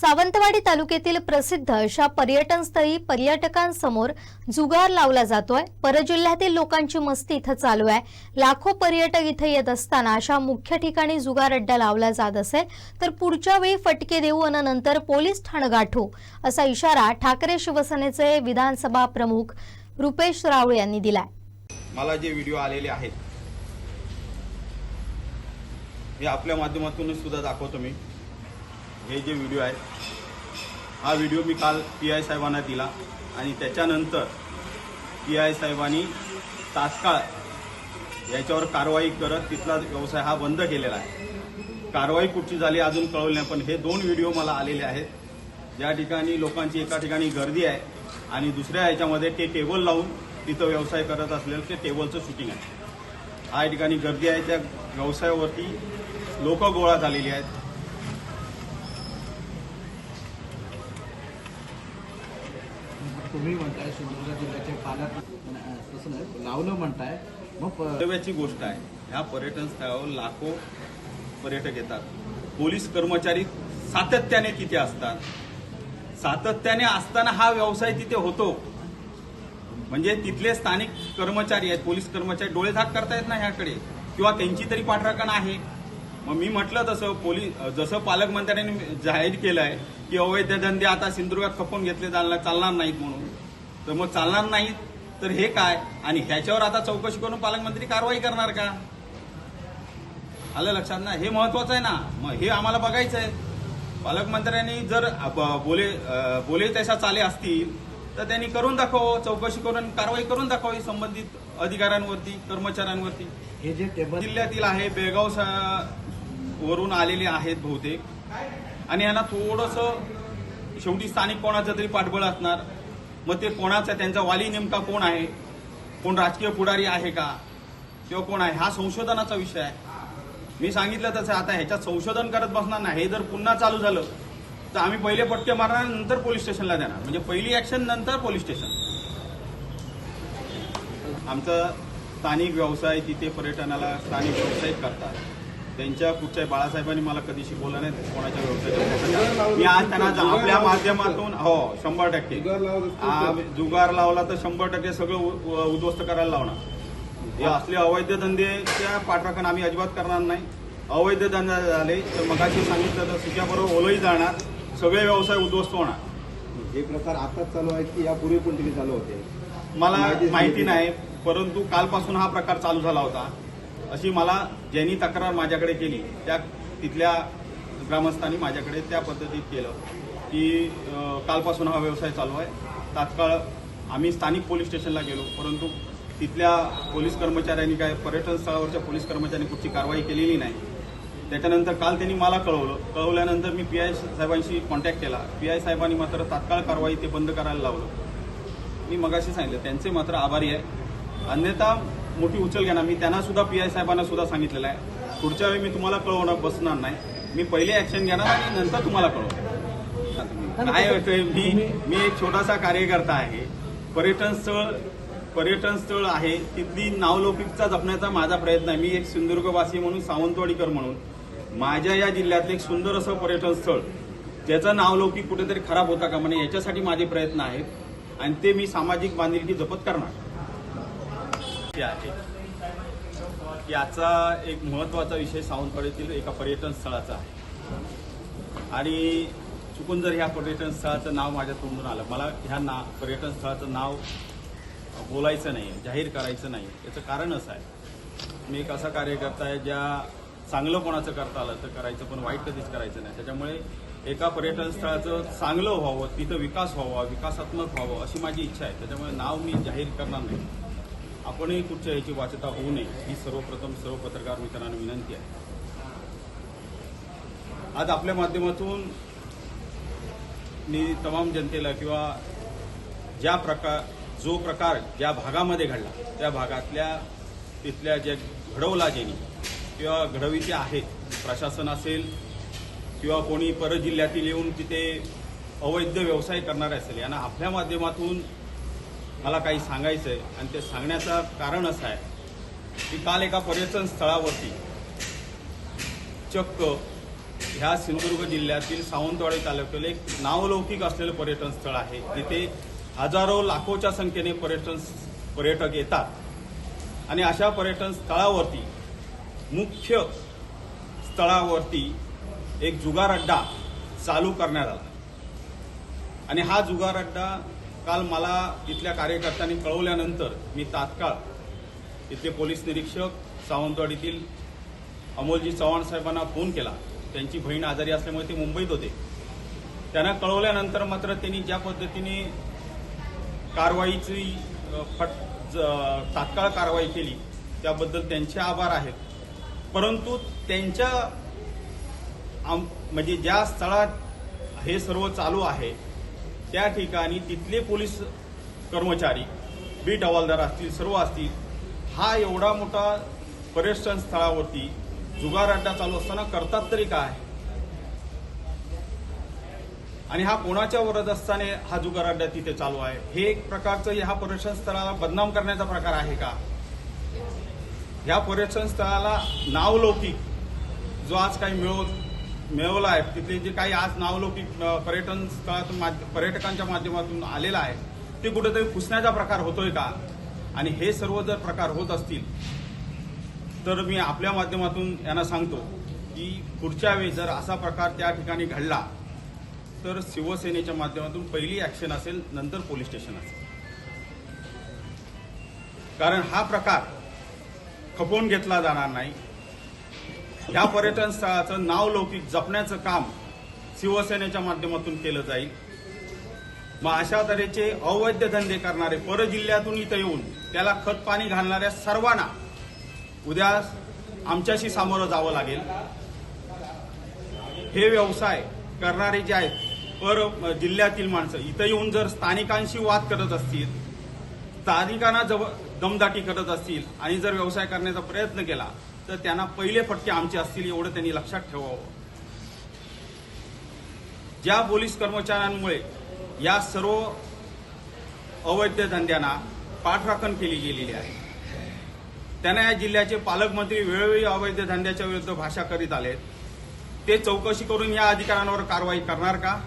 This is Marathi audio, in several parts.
सावंतवाडी तालुक्यातील प्रसिद्ध अशा पर्यटन स्थळी पर्यटकांसमोर जुगार लावला जातोय. परजिल्ह्यातील लोकांची मस्ती इथं चालू आहे. लाखो पर्यटक इथं येत असताना अशा मुख्य ठिकाणी जुगार अड्डा लावला जात असेल तर पुढच्या वेळी फटके देऊ आणि नंतर पोलीस ठाणं गाठू असा इशारा ठाकरे शिवसेनेचे विधानसभा प्रमुख रुपेश रावळे यांनी दिलाय. मला जे व्हिडिओ आलेले आहेत हे आपल्या माध्यमातून सुद्धा दाखवतो मी. हे जे व्हिडिओ आहेत हा व्हिडिओ मी काल पी आय साहेबांना दिला आणि त्याच्यानंतर पी आय साहेबांनी तात्काळ याच्यावर कारवाई करत तिथला व्यवसाय हा बंद केलेला आहे. कारवाई कुठची झाली अजून कळवली नाही पण हे दोन व्हिडिओ मला आलेले आहेत. ज्या ठिकाणी लोकांची एका ठिकाणी गर्दी आहे आणि दुसऱ्या याच्यामध्ये ते टेबल लावून तिथं व्यवसाय करत असलेलं ते टेबलचं शूटिंग आहे. हा या ठिकाणी गर्दी आहे त्या व्यवसायावरती लोक गोळा झालेली आहेत. तुम्ही म्हणताय सिंधुदुर्ग जिल्ह्याचे पालक तसं नाही लावलं म्हणताय. मग कर्तव्याची गोष्ट आहे. ह्या पर्यटन स्थळावर लाखो पर्यटक येतात. पोलीस कर्मचारी सातत्याने तिथे असतात. सातत्याने असताना हा व्यवसाय तिथे होतो. म्हणजे तिथले स्थानिक कर्मचारी आहेत पोलीस कर्मचारी डोळे झाक करतायत ना ह्याकडे. किंवा त्यांची तरी पाठराखण आहे. मग मी म्हटलं तसं पोलीस जसं पालकमंत्र्यांनी जाहीर केलंय की अवैध धंदे आता सिंधुदुर्गात खपून घेतले चालणार चालणार नाहीत म्हणून. तर मग चालणार नाहीत तर हे काय? आणि ह्याच्यावर आता चौकशी करून पालकमंत्री कारवाई करणार का? आलं लक्षात ना? हे महत्वाचं आहे ना? मग हे आम्हाला बघायचं आहे पालकमंत्र्यांनी जर बोले बोले तशा चाले असतील तर त्यांनी करून दाखव चौकशी करून कारवाई करून दाखवावी संबंधित अधिकाऱ्यांवरती कर्मचाऱ्यांवरती. हे जे टेबल जिल्ह्यातील आहे बेळगाव स- वरून आलेले आहेत बहुतेक. आणि यांना थोडंसं शेवटी स्थानिक कोणाचं तरी पाठबळ असणार. मग ते कोणाचा त्यांचा वाली नेमका कोण आहे? कोण राजकीय पुढारी आहे का? किंवा कोण आहे? हा संशोधनाचा विषय आहे. मी सांगितलं तसं आता ह्याच्यात संशोधन करत बसणार नाही. हे जर पुन्हा चालू झालं तर आम्ही पहिले पट्टे मारणार नंतर पोलीस स्टेशनला देणार. म्हणजे पहिली ऍक्शन नंतर पोलीस स्टेशन. आमचं स्थानिक व्यवसाय तिथे पर्यटनाला स्थानिक व्यवसाय करतात. त्यांच्या कुठच्या बाळासाहेबांनी मला कधी शिकवलं नाही कोणाच्या व्यवसायाच्या मी आज त्यांना आपल्या माध्यमातून हो शंभर टक्के. जुगार लावला तर शंभर टक्के सगळं उद्ध्वस्त करायला लावणार. हे असले अवैध धंदेच्या पाठराखण आम्ही अजिबात करणार नाही. अवैध धंदे झाले तर मगाशी सांगितलं तर सुक्याबरोबर ओलही जाणार सगळे व्यवसाय उद्ध्वस्त होणार. हे प्रकार आताच चालू आहेत की यापूर्वी पण तिथे चालू होते? मला माहिती. नाही परंतु कालपासून हा प्रकार चालू झाला होता. अशी मला ज्यांनी तक्रार माझ्याकडे केली त्या तिथल्या ग्रामस्थांनी माझ्याकडे त्या पद्धतीत केलं की कालपासून हा व्यवसाय चालू आहे. तात्काळ आम्ही स्थानिक पोलीस स्टेशनला गेलो परंतु तिथल्या पोलीस कर्मचाऱ्यांनी काय पर्यटन स्थळावरच्या पोलीस कर्मचाऱ्यांनी कुठची कारवाई केलेली नाही. त्याच्यानंतर काल त्यांनी मला कळवलं. कळवल्यानंतर मी पी आय साहेबांशी कॉन्टॅक्ट केला. पी आय साहेबांनी मात्र तात्काळ कारवाई ते बंद करायला लावलं. मी मगाशी सांगितलं त्यांचे मात्र आभारी आहे. अन्यथा मोठी उचल घेणार. मी त्यांना सुद्धा पी आय साहेबांना सुद्धा सांगितलेलं आहे. पुढच्या वेळी मी तुम्हाला कळवणं बसणार नाही. मी पहिले ऍक्शन घेणार आणि नंतर तुम्हाला कळवणार. काय मी मी एक छोटासा कार्यकर्ता आहे. पर्यटन स्थळ पर्यटन स्थळ आहे. तिथली नावलौकिकता जपण्याचा माझा प्रयत्न आहे. मी एक सिंधुदुर्गवासी म्हणून सावंतवाडीकर म्हणून. माझ्या या जिल्ह्यातलं एक सुंदर असं पर्यटन स्थळ त्याचं नावलौकिक कुठेतरी खराब होता का म्हणे याच्यासाठी माझे प्रयत्न आहेत. आणि ते मी सामाजिक बांधिलकी जपत करणार. ते आहे. याचा एक महत्त्वाचा विषय सावंतवाडीतील एका पर्यटन स्थळाचा आहे. आणि चुकून जर ह्या पर्यटन स्थळाचं नाव माझ्या तोंडून आलं मला ह्या ना पर्यटन स्थळाचं नाव बोलायचं नाही जाहीर करायचं नाही याचं कारण असं आहे. मी एक असा कार्यकर्ता आहे ज्या चांगलं कोणाचं करता आलं तर करायचं पण वाईट कधीच करायचं नाही. त्याच्यामुळे एका पर्यटन स्थळाचं चांगलं व्हावं तिथं विकास व्हावा विकासात्मक व्हावं अशी माझी इच्छा आहे. त्याच्यामुळे नाव मी जाहीर करणार नाही. आपणही कुठच्या याची वाचता होऊ नये ही सर्वप्रथम सर्व पत्रकार मित्रांना विनंती आहे. आज आपल्या माध्यमातून मी तमाम जनतेला किंवा ज्या प्रकार जो प्रकार ज्या भागामध्ये घडला त्या भागातल्या तिथल्या ज्या घडवला ज्यांनी किंवा घडविते आहेत प्रशासन असेल किंवा कोणी परजिल्ह्यातील येऊन तिथे अवैध व्यवसाय करणारे असेल यांना आपल्या माध्यमातून मला काही सांगायचं आहे आणि ते सांगण्याचं कारण असं आहे की काल एका पर्यटन स्थळावरती चक्क ह्या सिंधुदुर्ग जिल्ह्यातील सावंतवाडी तालुक्यातील एक नावलौकिक असलेलं पर्यटन स्थळ आहे. तिथे हजारो लाखोच्या संख्येने पर्यटन पर्यटक येतात. आणि अशा पर्यटन स्थळावरती मुख्य स्थळावरती एक जुगार अड्डा चालू करण्यात आला. आणि हा जुगार अड्डा काल मला इथल्या कार्यकर्त्यांनी कळवल्यानंतर मी तात्काळ इथले पोलीस निरीक्षक सावंतवाडीतील अमोलजी चव्हाण साहेबांना फोन केला. त्यांची बहीण आजारी असल्यामुळे ते मुंबईत होते. त्यांना कळवल्यानंतर मात्र त्यांनी ज्या पद्धतीने कारवाईची फट तात्काळ कारवाई केली त्याबद्दल त्यांचे आभार आहेत. परंतु त्यांच्या आम- म्हणजे ज्या स्थळात हे सर्व चालू आहे त्या ठिकाणी तिथले पोलीस कर्मचारी बीट हवालदार असतील सर्व असतील हा एवढा मोठा पर्यटन स्थळावरती जुगार अड्डा चालू असताना करतात तरी काय? आणि हा कोणाच्या वरदस्ताने हा जुगार अड्डा तिथे चालू आहे? हे एक प्रकारचं ह्या पर्यटन स्थळाला बदनाम करण्याचा प्रकार आहे का? ह्या पर्यटन स्थळाला नावलौकिक जो आज काही मिळव मिळवला आहे. तिथले जे काही आज नावलौकिक पर्यटन स्थळातून पर्यटकांच्या माध्यमातून आलेला आहे ते कुठेतरी पुसण्याचा प्रकार होतोय का? आणि हे सर्व जर प्रकार होत असतील तर मी आपल्या माध्यमातून यांना सांगतो की पुढच्या वेळी जर असा प्रकार त्या ठिकाणी घडला तर शिवसेनेच्या माध्यमातून पहिली ॲक्शन असेल नंतर पोलीस स्टेशन असेल. कारण हा प्रकार खपवून घेतला जाणार नाही. या पर्यटन स्थळाचं नाव लौकिक जपण्याचं काम शिवसेनेच्या माध्यमातून केलं जाईल. मग अशा तऱ्हेचे अवैध धंदे करणारे परजिल्ह्यातून इथं येऊन त्याला खत पाणी घालणाऱ्या सर्वांना उद्या आमच्याशी सामोरं जावं लागेल. हे व्यवसाय करणारे जे आहेत पर जिल्ह्यातील माणसं इथं येऊन जर स्थानिकांशी वाद करत असतील स्थानिकांना जव दमदाटी करत असतील आणि जर व्यवसाय करण्याचा प्रयत्न केला तर त्यांना पहिले फटके आमचे असतील एवढं त्यांनी लक्षात ठेवावं. ज्या पोलीस कर्मचाऱ्यांमुळे या सर्व अवैध धंद्यांना पाठराखण केली गेलेली आहे त्यांना या जिल्ह्याचे पालकमंत्री वेळोवेळी अवैध धंद्याच्या विरुद्ध भाषा करीत आलेत. ते चौकशी करून या अधिकाऱ्यांवर कारवाई करणार का?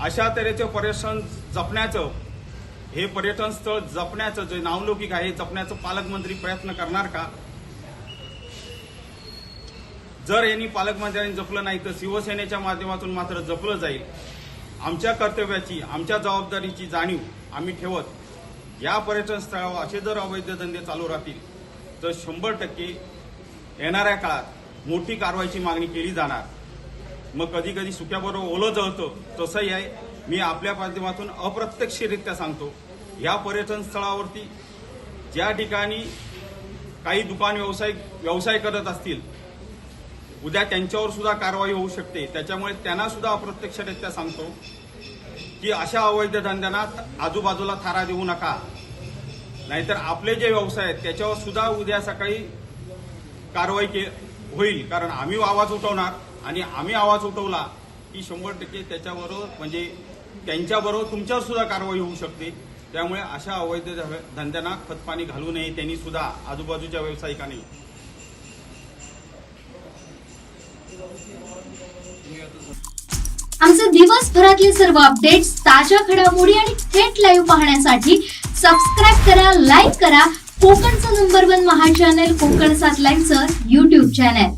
अशा तऱ्हेचं पर्यटन जपण्याचं हे पर्यटन स्थळ जपण्याचं जे नावलौकिक आहे जपण्याचं पालकमंत्री प्रयत्न करणार का? जर यांनी पालकमंत्र्यांनी जपलं नाही तर शिवसेनेच्या माध्यमातून मात्र जपलं जाईल. आमच्या कर्तव्याची आमच्या जबाबदारीची जाणीव आम्ही ठेवत या पर्यटन स्थळावर असे जर अवैध धंदे चालू राहतील तर शंभर टक्के येणाऱ्या काळात मोठी कारवाईची मागणी केली जाणार. मग कधी कधी सुक्याबरोबर ओलं जळतं तसंही आहे. मी आपल्या माध्यमातून अप्रत्यक्षरित्या सांगतो या पर्यटन स्थळावरती ज्या ठिकाणी काही दुकान व्यवसाय व्यवसाय करत असतील उद्या त्यांच्यावर सुद्धा कारवाई होऊ शकते. त्याच्यामुळे त्यांना सुद्धा अप्रत्यक्षरित्या सांगतो की अशा अवैध धंद्यांना आजूबाजूला थारा देऊ नका. नाहीतर आपले जे व्यवसाय आहेत त्याच्यावर सुद्धा उद्या सकाळी कारवाई के होईल. कारण आम्ही आवाज उठवणार आणि आम्ही आवाज उठवला की शंभर टक्के त्याच्याबरोबर म्हणजे त्यांच्याबरोबर तुमच्यावर सुद्धा कारवाई होऊ शकते. त्यामुळे अशा अवैध धंद्यांना खतपाणी घालू नये त्यांनी सुद्धा आजूबाजूच्या व्यावसायिकांनी. आमचे दिवसभरातले सर्व अपडेट्स ताज्या घडामोडी आणि थेट लाईव्ह पाहण्यासाठी सबस्क्राईब करा लाईक करा. कोकणचं नंबर वन महा चॅनल कोकण सात लाईव्हचं युट्यूब चॅनल